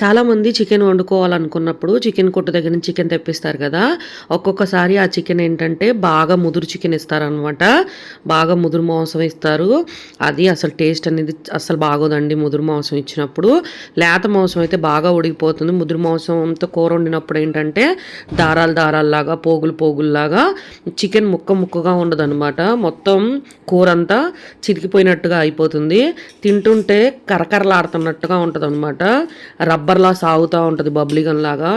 చాలామంది chicken వండుకోవాలనుకున్నప్పుడు chicken కొట్టు దగ్గర నుంచి చికెన్ తెప్పిస్తారు కదా. ఒక్కొక్కసారి ఆ చికెన్ ఏంటంటే బాగా ముదురు చికెన్ ఇస్తారనమాట బాగా ముదురు మాంసం ఇస్తారు. అది అసలు టేస్ట్ అనేది అసలు బాగోదండి ముదురు మాంసం ఇచ్చినప్పుడు. లేత మాంసం అయితే బాగా ఉడికిపోతుంది. ముదురు మాంసంతో కూర వండినప్పుడు ఏంటంటే దారాలు దారాల్లాగా పోగులు పోగుల్లాగా చికెన్ ముక్క ముక్కగా ఉండదన్నమాట. మొత్తం కూర అంతా చిరికిపోయినట్టుగా అయిపోతుంది. తింటుంటే కరకరలాడుతున్నట్టుగా ఉంటుంది అనమాట రబ్బర్లా సాగుతూ ఉంటుంది బబ్లిగన్ లాగా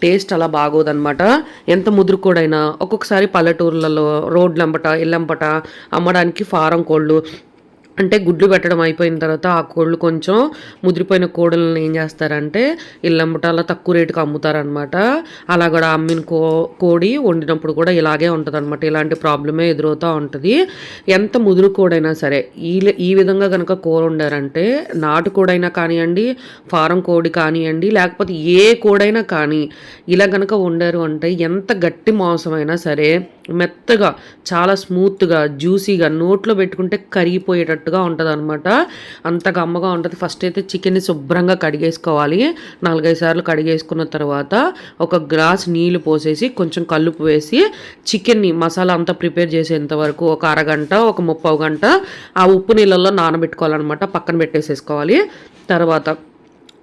టేస్ట్ అలా బాగోదనమాట. ఎంత ముదురుకోడైనా ఒక్కొక్కసారి పల్లెటూర్లలో రోడ్లంబట ఇల్లంబట అమ్మడానికి ఫారం కోళ్ళు అంటే గుడ్లు పెట్టడం అయిపోయిన తర్వాత ఆ కోళ్ళు కొంచెం ముదిరిపోయిన కోడలను ఏం చేస్తారంటే ఇళ్ళంబటాల తక్కువ రేటుకి అమ్ముతారనమాట అలా కూడా అమ్మిన కో కోడి వండినప్పుడు కూడా ఇలాగే ఉంటుంది అనమాట ఇలాంటి ప్రాబ్లమే ఎదురవుతూ ఉంటుంది. ఎంత ముదురు కోడైనా సరే ఈ ఈ విధంగా కనుక కూర వండారంటే నాటు కోడైనా కానివ్వండి ఫారం కోడి కానివ్వండి లేకపోతే ఏ కోడైనా కానీ ఇలా కనుక వండారు అంటే ఎంత గట్టి మాంసమైనా సరే మెత్తగా చాలా స్మూత్గా జ్యూసీగా నోట్లో పెట్టుకుంటే కరిగిపోయేటట్టుగా ఉంటుంది అనమాట అంత గమ్మగా ఉంటుంది. ఫస్ట్ అయితే చికెన్ని శుభ్రంగా కడిగేసుకోవాలి. నాలుగైదు సార్లు కడిగేసుకున్న తర్వాత ఒక గ్లాస్ నీళ్ళు పోసేసి కొంచెం కల్లుపు వేసి చికెన్ని మసాలా అంతా ప్రిపేర్ చేసేంత వరకు ఒక అరగంట ఒక ముప్పై గంట ఆ ఉప్పు నీళ్ళల్లో నానబెట్టుకోవాలన్నమాట. పక్కన పెట్టేసేసుకోవాలి. తర్వాత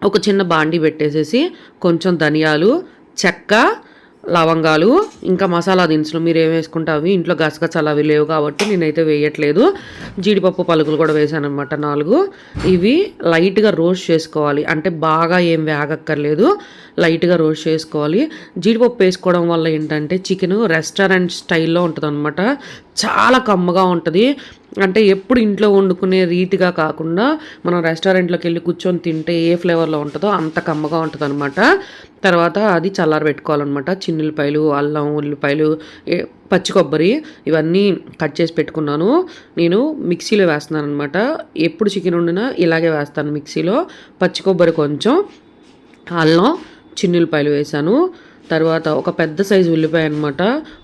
ఒక చిన్న బాండి పెట్టేసేసి కొంచెం ధనియాలు చెక్క లవంగాలు ఇంకా మసాలా దినుసులు మీరు ఏం వేసుకుంటే అవి ఇంట్లో గసగసాలు అవి లేవు కాబట్టి నేనైతే వేయట్లేదు. జీడిపప్పు పలుకులు కూడా వేసాను అనమాట నాలుగు. ఇవి లైట్గా రోస్ట్ చేసుకోవాలి. అంటే బాగా ఏం వేగక్కర్లేదు. లైట్గా రోస్ట్ చేసుకోవాలి. జీడిపప్పు వేసుకోవడం వల్ల ఏంటంటే చికెన్ రెస్టారెంట్ స్టైల్లో ఉంటుంది చాలా కమ్మగా ఉంటుంది. అంటే ఎప్పుడు ఇంట్లో వండుకునే రీతిగా కాకుండా మనం రెస్టారెంట్లోకి వెళ్ళి కూర్చొని తింటే ఏ ఫ్లేవర్లో ఉంటుందో అంత కమ్మగా ఉంటుంది అనమాట తర్వాత అది చల్లార పెట్టుకోవాలన్నమాట. చిన్నులపాయలు అల్లం ఉల్లిపాయలు పచ్చి కొబ్బరి ఇవన్నీ కట్ చేసి పెట్టుకున్నాను. నేను మిక్సీలో వేస్తున్నాను అనమాట ఎప్పుడు చికెన్ వండినా ఇలాగే వేస్తాను మిక్సీలో. పచ్చి కొబ్బరి కొంచెం అల్లం చిన్నులపాయలు వేసాను తర్వాత ఒక పెద్ద సైజు ఉల్లిపాయ అనమాట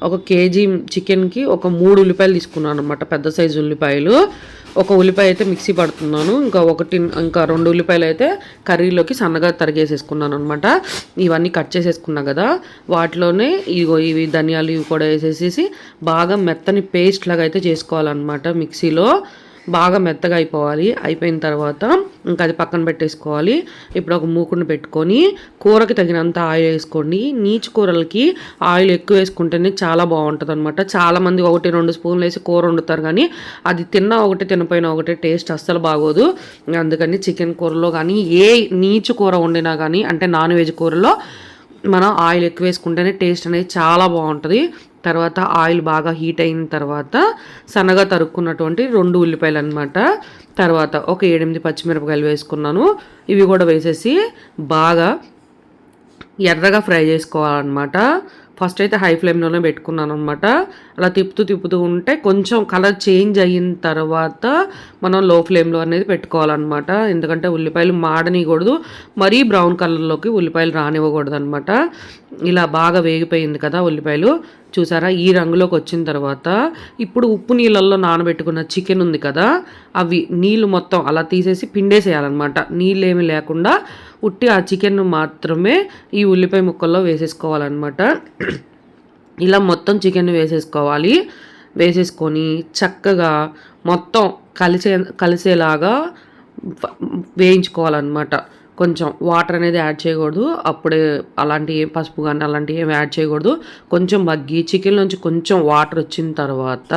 ఒక కేజీ చికెన్కి ఒక మూడు ఉల్లిపాయలు తీసుకున్నాను అనమాట పెద్ద సైజు ఉల్లిపాయలు. ఒక ఉల్లిపాయ అయితే మిక్సీ పడుతున్నాను. ఇంకా ఒకటి ఇంకా రెండు ఉల్లిపాయలు అయితే కర్రీలోకి సన్నగా తరిగేసేసుకున్నాను అనమాట ఇవన్నీ కట్ చేసేసుకున్నా కదా. వాటిలోనే ఇగో ఇవి ధనియాలు ఇవి కూడా వేసేసేసి బాగా మెత్తని పేస్ట్ లాగా అయితే చేసుకోవాలన్నమాట మిక్సీలో. బాగా మెత్తగా అయిపోవాలి. అయిపోయిన తర్వాత ఇంకా అది పక్కన పెట్టేసుకోవాలి. ఇప్పుడు ఒక మూకుని పెట్టుకొని కూరకి తగినంత ఆయిల్ వేసుకోండి. నీచు కూరలకి ఆయిల్ ఎక్కువ వేసుకుంటేనే చాలా బాగుంటుంది అనమాట చాలామంది ఒకటి రెండు స్పూన్లు వేసి కూర వండుతారు కానీ అది తిన్నా ఒకటి తినపోయినా ఒకటి టేస్ట్ అస్సలు బాగోదు. అందుకని చికెన్ కూరలో కానీ ఏ నీచు కూర వండినా కానీ అంటే నాన్ వెజ్ కూరలో మనం ఆయిల్ ఎక్కువ వేసుకుంటేనే టేస్ట్ అనేది చాలా బాగుంటుంది. తర్వాత ఆయిల్ బాగా హీట్ అయిన తర్వాత సన్నగా తరుక్కున్నటువంటి రెండు ఉల్లిపాయలు అనమాట తర్వాత ఒక ఎనిమిది పచ్చిమిరపకాయలు వేసుకున్నాను. ఇవి కూడా వేసేసి బాగా ఎర్రగా ఫ్రై చేసుకోవాలన్నమాట. ఫస్ట్ అయితే హై ఫ్లేమ్లోనే పెట్టుకున్నాను అనమాట అలా తిప్పుతూ తిప్పుతూ ఉంటే కొంచెం కలర్ చేంజ్ అయిన తర్వాత మనం లో ఫ్లేమ్లో అనేది పెట్టుకోవాలన్నమాట. ఎందుకంటే ఉల్లిపాయలు మాడనియకూడదు. మరీ బ్రౌన్ కలర్లోకి ఉల్లిపాయలు రానివ్వకూడదు అనమాట ఇలా బాగా వేగిపోయింది కదా ఉల్లిపాయలు. చూసారా? ఈ రంగులోకి వచ్చిన తర్వాత ఇప్పుడు ఉప్పు నీళ్ళల్లో నానబెట్టుకున్న చికెన్ ఉంది కదా అవి నీళ్ళు మొత్తం అలా తీసేసి పిండేసేయాలన్నమాట. నీళ్ళు ఏమి లేకుండా ఉట్టి ఆ చికెన్ మాత్రమే ఈ ఉల్లిపాయ ముక్కల్లో వేసేసుకోవాలన్నమాట. ఇలా మొత్తం చికెన్ వేసేసుకోవాలి. వేసేసుకొని చక్కగా మొత్తం కలిసే కలిసేలాగా వేయించుకోవాలన్నమాట. కొంచెం వాటర్ అనేది యాడ్ చేయకూడదు. అప్పుడే అలాంటి ఏం పసుపు కానీ అలాంటివి ఏం యాడ్ చేయకూడదు. కొంచెం మగ్గి చికెన్ నుంచి కొంచెం వాటర్ వచ్చిన తర్వాత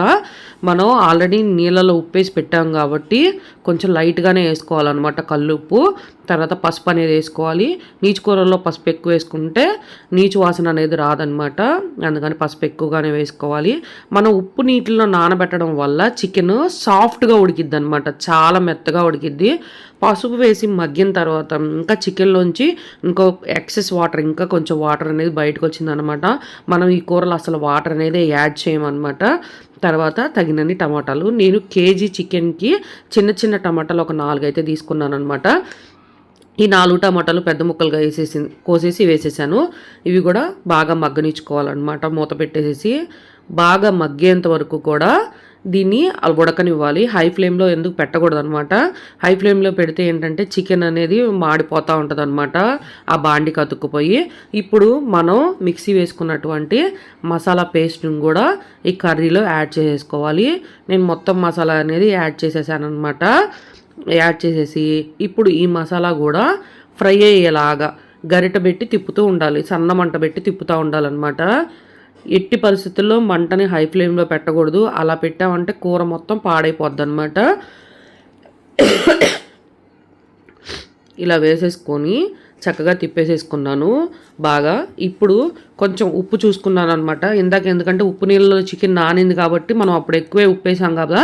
మనం ఆల్రెడీ నీళ్ళలో ఉప్పేసి పెట్టాం కాబట్టి కొంచెం లైట్గానే వేసుకోవాలన్నమాట కల్లుప్పు. తర్వాత పసుపు అనేది వేసుకోవాలి. నీచు కూరల్లో పసుపు ఎక్కువ వేసుకుంటే నీచు వాసన అనేది రాదనమాట అందుకని పసుపు ఎక్కువగానే వేసుకోవాలి. మనం ఉప్పు నీటిలో నానబెట్టడం వల్ల చికెన్ సాఫ్ట్గా ఉడికిద్ది అనమాట చాలా మెత్తగా ఉడికిద్ది. పసుపు వేసి మగ్గిన తర్వాత ఇంకా చికెన్లోంచి ఇంకో ఎక్సెస్ వాటర్ ఇంకా కొంచెం వాటర్ అనేది బయటకు వచ్చిందనమాట మనం ఈ కూరలో అసలు వాటర్ అనేది యాడ్ చేయమన్నమాట. తర్వాత తగినన్ని టమాటాలు. నేను కేజీ చికెన్కి చిన్న చిన్న టమాటాలు ఒక నాలుగు అయితే తీసుకున్నాను అనమాట ఈ నాలుగు టమాటాలు పెద్ద ముక్కలుగా వేసేసి కోసేసి వేసేసాను. ఇవి కూడా బాగా మగ్గనిచ్చుకోవాలన్నమాట. మూత పెట్టేసేసి బాగా మగ్గేంత వరకు కూడా దీన్ని ఉడకనివ్వాలి. హై ఫ్లేమ్లో ఎందుకు పెట్టకూడదు అనమాట హై ఫ్లేమ్లో పెడితే ఏంటంటే చికెన్ అనేది మాడిపోతూ ఉంటుంది అనమాట ఆ బాండి అతుక్కుపోయి ఇప్పుడు మనం మిక్సీ వేసుకున్నటువంటి మసాలా పేస్ట్ని కూడా ఈ కర్రీలో యాడ్ చేసేసుకోవాలి. నేను మొత్తం మసాలా అనేది యాడ్ చేసేసాను అనమాట యాడ్ చేసేసి ఇప్పుడు ఈ మసాలా కూడా ఫ్రై అయ్యేలాగా గరిట పెట్టి తిప్పుతూ ఉండాలి. సన్న మంట పెట్టి తిప్పుతూ ఉండాలన్నమాట ఎట్టి పరిస్థితుల్లో మంటని హై ఫ్లేమ్లో పెట్టకూడదు. అలా పెట్టామంటే కూర మొత్తం పాడైపోద్ది అనమాట ఇలా వేసేసుకొని చక్కగా తిప్పేసేసుకున్నాను బాగా. ఇప్పుడు కొంచెం ఉప్పు చూసుకున్నాను అనమాట ఇందాక ఎందుకంటే ఉప్పు నీళ్ళలో చికెన్ నానింది కాబట్టి మనం అప్పుడు ఎక్కువే ఉప్పు వేసాం కదా.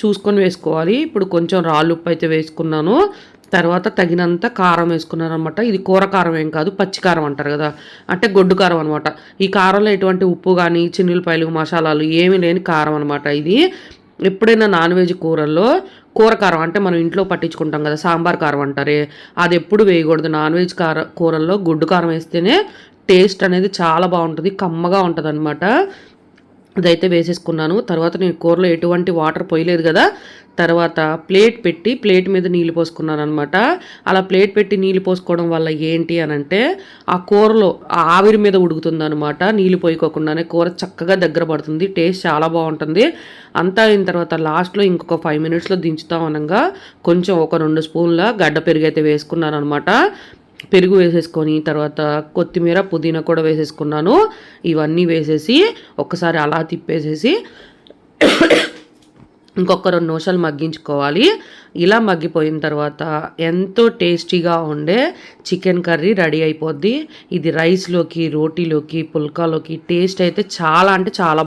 చూసుకొని వేసుకోవాలి. ఇప్పుడు కొంచెం రాళ్ళు ఉప్పు అయితే వేసుకున్నాను. తర్వాత తగినంత కారం వేసుకున్నారనమాట ఇది కూర కారం ఏం కాదు పచ్చి కారం అంటారు కదా. అంటే గొడ్డు కారం అనమాట ఈ కారంలో ఎటువంటి ఉప్పు కానీ చిన్నులపాయలు మసాలాలు ఏమీ లేని కారం అనమాట ఇది ఎప్పుడైనా నాన్ వెజ్ కూరల్లో కూర కారం అంటే మనం ఇంట్లో పట్టించుకుంటాం కదా సాంబార్ కారం అంటారే. అది ఎప్పుడు వేయకూడదు. నాన్ వెజ్ కార కూరల్లో గుడ్డు కారం వేస్తేనే టేస్ట్ అనేది చాలా బాగుంటుంది కమ్మగా ఉంటుంది అనమాట ఇదైతే వేసేసుకున్నాను. తర్వాత నేను కూరలో ఎటువంటి వాటర్ పోయలేదు కదా. తర్వాత ప్లేట్ పెట్టి ప్లేట్ మీద నీళ్ళు పోసుకున్నాను అనమాట అలా ప్లేట్ పెట్టి నీళ్ళు పోసుకోవడం వల్ల ఏంటి అని అంటే ఆ కూరలో ఆవిరి మీద ఉడుకుతుంది అనమాట నీళ్ళు పోయికోకుండానే కూర చక్కగా దగ్గర పడుతుంది. టేస్ట్ చాలా బాగుంటుంది. అంతా అయిన తర్వాత లాస్ట్లో ఇంకొక ఫైవ్ మినిట్స్లో దించుతాం అనగా కొంచెం ఒక రెండు స్పూన్ల గడ్డ పెరుగు అయితే వేసుకున్నాను అనమాట పెరుగు వేసేసుకొని తర్వాత కొత్తిమీర పుదీనా కూడా వేసేసుకున్నాను. ఇవన్నీ వేసేసి ఒక్కసారి అలా తిప్పేసేసి ఇంకొక రెండు నిమిషాలు మగ్గించుకోవాలి. ఇలా మగ్గిపోయిన తర్వాత ఎంతో టేస్టీగా ఉండే చికెన్ కర్రీ రెడీ అయిపోద్ది. ఇది రైస్లోకి రోటీలోకి పుల్కాలోకి టేస్ట్ అయితే చాలా అంటే చాలా